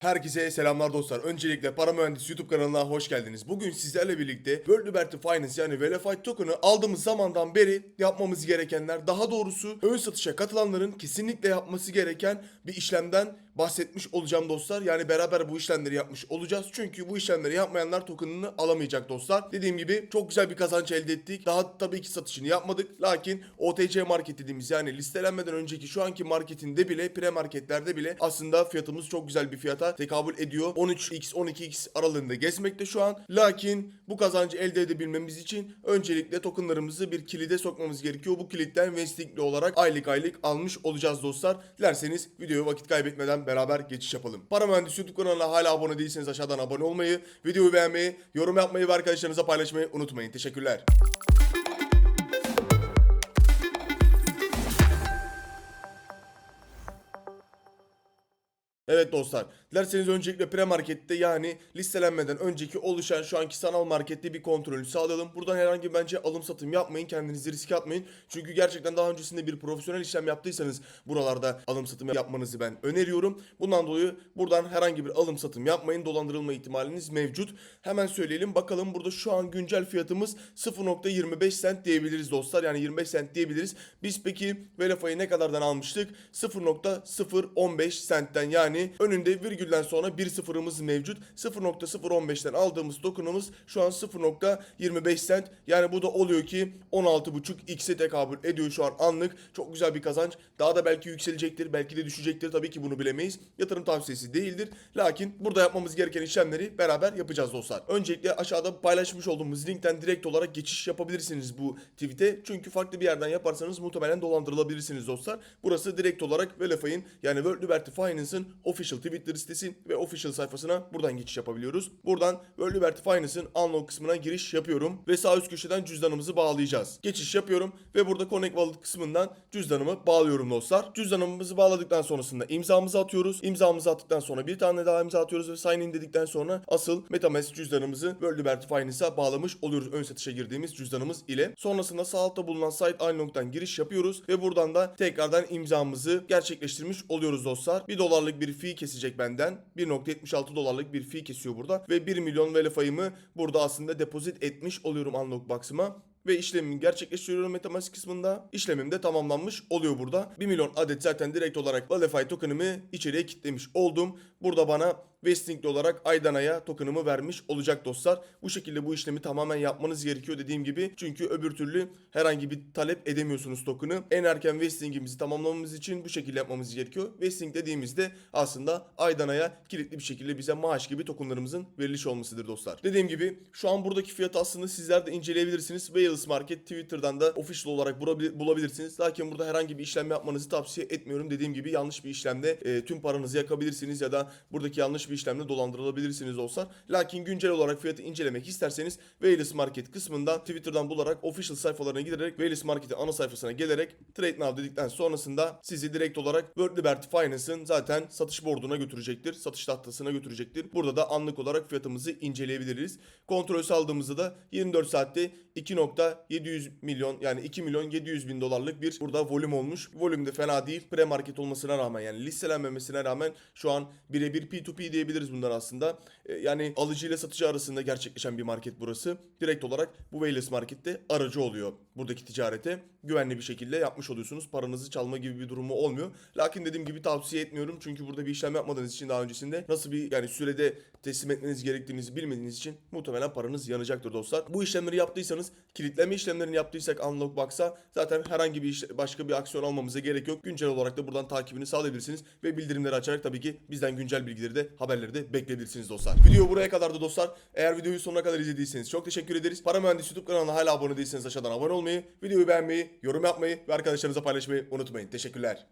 Herkese selamlar dostlar. Öncelikle Para Mühendisi YouTube kanalına hoş geldiniz. Bugün sizlerle birlikte World Liberty Finance yani Verify Token'ı aldığımız zamandan beri yapmamız gerekenler, daha doğrusu ön satışa katılanların kesinlikle yapması gereken bir işlemden bahsetmiş olacağım dostlar. Yani beraber bu işlemleri yapmış olacağız. Çünkü bu işlemleri yapmayanlar token'ını alamayacak dostlar. Dediğim gibi çok güzel bir kazanç elde ettik. Daha tabii ki satışını yapmadık. Lakin OTC market dediğimiz yani listelenmeden önceki şu anki marketinde bile pre marketlerde bile aslında fiyatımız çok güzel bir fiyata tekabül ediyor. 13x 12x aralığında gezmekte şu an. Lakin bu kazancı elde edebilmemiz için öncelikle tokenlarımızı bir kilide sokmamız gerekiyor. Bu kilitten vestikli olarak aylık aylık almış olacağız dostlar. Dilerseniz videoya vakit kaybetmeden beraber geçiş yapalım. Para Mühendisi YouTube kanalına hala abone değilseniz aşağıdan abone olmayı, videoyu beğenmeyi, yorum yapmayı ve arkadaşlarınıza paylaşmayı unutmayın. Teşekkürler. Evet dostlar, dilerseniz öncelikle pre-markette yani listelenmeden önceki oluşan şu anki sanal markette bir kontrolü sağlayalım. Buradan herhangi bence alım satım yapmayın, kendinizi riske atmayın. Çünkü gerçekten daha öncesinde bir profesyonel işlem yaptıysanız buralarda alım satım yapmanızı ben öneriyorum. Bundan dolayı buradan herhangi bir alım satım yapmayın, dolandırılma ihtimaliniz mevcut. Hemen söyleyelim bakalım burada şu an güncel fiyatımız 0.25 cent diyebiliriz dostlar. Yani 25 cent diyebiliriz. Biz peki Velafa'yı ne kadardan almıştık? 0.015 centten yani önünde virgülden sonra bir sıfırımız mevcut. 0.015'ten aldığımız tokenımız şu an 0.25 cent. Yani bu da oluyor ki 16.5 x'e tekabül ediyor şu an anlık. Çok güzel bir kazanç. Daha da belki yükselecektir, belki de düşecektir. Tabii ki bunu bilemeyiz. Yatırım tavsiyesi değildir. Lakin burada yapmamız gereken işlemleri beraber yapacağız dostlar. Öncelikle aşağıda paylaşmış olduğumuz linkten direkt olarak geçiş yapabilirsiniz bu tweet'e. Çünkü farklı bir yerden yaparsanız muhtemelen dolandırılabilirsiniz dostlar. Burası direkt olarak Velafay'ın yani World Liberty Finance'ın official Twitter ve official sayfasına buradan geçiş yapabiliyoruz. Buradan World Liberty Finance'ın unlock kısmına giriş yapıyorum ve sağ üst köşeden cüzdanımızı bağlayacağız. Geçiş yapıyorum ve burada Connect Wallet kısmından cüzdanımı bağlıyorum dostlar. Cüzdanımızı bağladıktan sonrasında imzamızı atıyoruz. İmzamızı attıktan sonra bir tane daha imza atıyoruz ve sign in dedikten sonra asıl MetaMask cüzdanımızı World Liberty Finance'a bağlamış oluyoruz ön satışa girdiğimiz cüzdanımız ile. Sonrasında sağ altta bulunan site unlock'tan giriş yapıyoruz ve buradan da tekrardan imzamızı gerçekleştirmiş oluyoruz dostlar. 1 dolarlık bir fee kesecek benden. 1.76 dolarlık bir fee kesiyor burada ve 1 milyon velefayımı burada aslında depozit etmiş oluyorum unlock box'ıma ve işlemimi gerçekleştiriyorum MetaMask kısmında. İşlemim de tamamlanmış oluyor burada. 1 milyon adet zaten direkt olarak Valify token'ımı içeriye kitlemiş oldum. Burada bana vestingli olarak aydan aya token'ımı vermiş olacak dostlar. Bu şekilde bu işlemi tamamen yapmanız gerekiyor dediğim gibi. Çünkü öbür türlü herhangi bir talep edemiyorsunuz token'ı. En erken vestingimizi tamamlamamız için bu şekilde yapmamız gerekiyor. Vesting dediğimizde aslında aydan aya kilitli bir şekilde bize maaş gibi tokenlarımızın veriliş olmasıdır dostlar. Dediğim gibi şu an buradaki fiyatı aslında sizler de inceleyebilirsiniz. Wales Market Twitter'dan da official olarak bulabil- bulabilirsiniz. Lakin burada herhangi bir işlem yapmanızı tavsiye etmiyorum. Dediğim gibi yanlış bir işlemde e, tüm paranızı yakabilirsiniz ya da buradaki yanlış bir işlemle dolandırılabilirsiniz dostlar. Lakin güncel olarak fiyatı incelemek isterseniz Wales Market kısmından Twitter'dan bularak official sayfalarına giderek Wales Market'in ana sayfasına gelerek Trade Now dedikten sonrasında sizi direkt olarak World Liberty Finance'ın zaten satış borduna götürecektir. Satış tahtasına götürecektir. Burada da anlık olarak fiyatımızı inceleyebiliriz. Kontrol saldığımızda da 24 saatte 2.700 milyon yani 2 milyon 700 bin dolarlık bir burada volüm olmuş. Volüm de fena değil. Pre market olmasına rağmen yani listelenmemesine rağmen şu an birebir P2P diyebiliriz bunlar aslında. E, yani alıcı ile satıcı arasında gerçekleşen bir market burası. Direkt olarak bu Wayless markette aracı oluyor buradaki ticarete. Güvenli bir şekilde yapmış oluyorsunuz. Paranızı çalma gibi bir durumu olmuyor. Lakin dediğim gibi tavsiye etmiyorum. Çünkü burada bir işlem yapmadığınız için daha öncesinde nasıl bir yani sürede teslim etmeniz gerektiğinizi bilmediğiniz için muhtemelen paranız yanacaktır dostlar. Bu işlemleri yaptıysanız kilitleme işlemlerini yaptıysak Unlock Box'a zaten herhangi bir iş, başka bir aksiyon almamıza gerek yok. Güncel olarak da buradan takibini sağlayabilirsiniz ve bildirimleri açarak tabii ki bizden güncel bilgileri de haberleri de bekleyebilirsiniz dostlar. Video buraya kadardı dostlar. Eğer videoyu sonuna kadar izlediyseniz çok teşekkür ederiz. Para Mühendisi YouTube kanalına hala abone değilseniz aşağıdan abone olmayı, videoyu beğenmeyi, yorum yapmayı ve arkadaşlarınıza paylaşmayı unutmayın. Teşekkürler.